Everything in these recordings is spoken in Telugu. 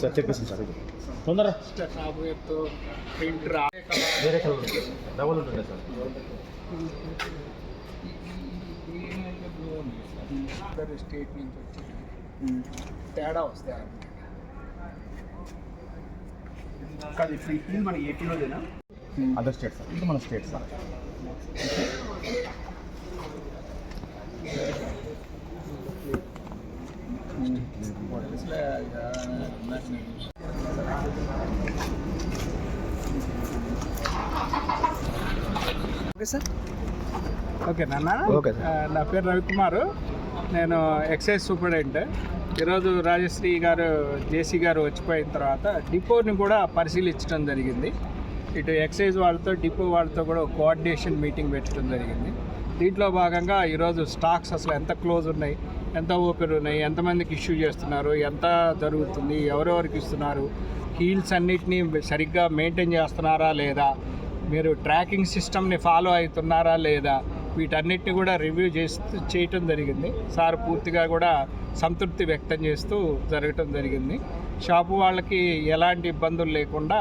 సార్ చెప్పేసి సార్. తొందర కాబోయేతో ప్రింట్ రా వేరే కలర్ డబల్ ఉంటుంది సార్. స్టేట్ నుంచి వచ్చి తేడా వస్తాయి? కాదు ఇప్పుడు ఫీల్ మన ఏపీలోదేనా అదర్ స్టేట్ సార్. ఇది మన state sir. Okay sir. Okay నాన్న. Okay sir. ఆ, నా పేరు రవికుమార్. నేను ఎక్సైజ్ సూపరింటెండెంట్. ఈరోజు రాజశ్రీ గారు జేసీ గారు వచ్చిపోయిన తర్వాత డిపోని కూడా పరిశీలించడం జరిగింది. ఇటు ఎక్సైజ్ వాళ్ళతో డిపో వాళ్ళతో కూడా కోఆర్డినేషన్ మీటింగ్ పెట్టడం జరిగింది. దీంట్లో భాగంగా ఈరోజు స్టాక్స్ అసలు ఎంత క్లోజ్ ఉన్నాయి ఎంత ఓపెన్ ఉన్నాయి ఎంతమందికి ఇష్యూ చేస్తున్నారు ఎంత జరుగుతుంది ఎవరెవరికి ఇస్తున్నారు హీల్స్ అన్నిటినీ సరిగ్గా మెయింటైన్ చేస్తున్నారా లేదా మీరు ట్రాకింగ్ సిస్టమ్ని ఫాలో అవుతున్నారా లేదా వీటన్నిటిని కూడా రివ్యూ చేస్తూ చేయటం జరిగింది. సార్ పూర్తిగా కూడా సంతృప్తి వ్యక్తం చేస్తూ జరగటం జరిగింది. షాపు వాళ్ళకి ఎలాంటి ఇబ్బందులు లేకుండా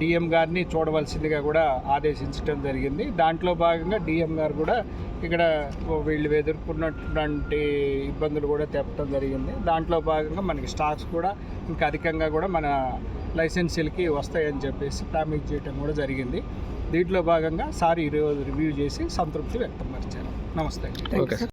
డిఎం గారిని చూడవలసిందిగా కూడా ఆదేశించడం జరిగింది. దాంట్లో భాగంగా డిఎం గారు కూడా ఇక్కడ వీళ్ళు ఎదుర్కొన్నటువంటి ఇబ్బందులు కూడా తెప్పడం జరిగింది. దాంట్లో భాగంగా మనకి స్టాక్స్ కూడా ఇంకా అధికంగా కూడా మన లైసెన్సీలకి వస్తాయని చెప్పేసి ప్రామిస్ చేయడం కూడా జరిగింది. దీంట్లో భాగంగా సార్ ఈరోజు రివ్యూ చేసి సంతృప్తి వ్యక్తపరిచారు నమస్తే ఓకే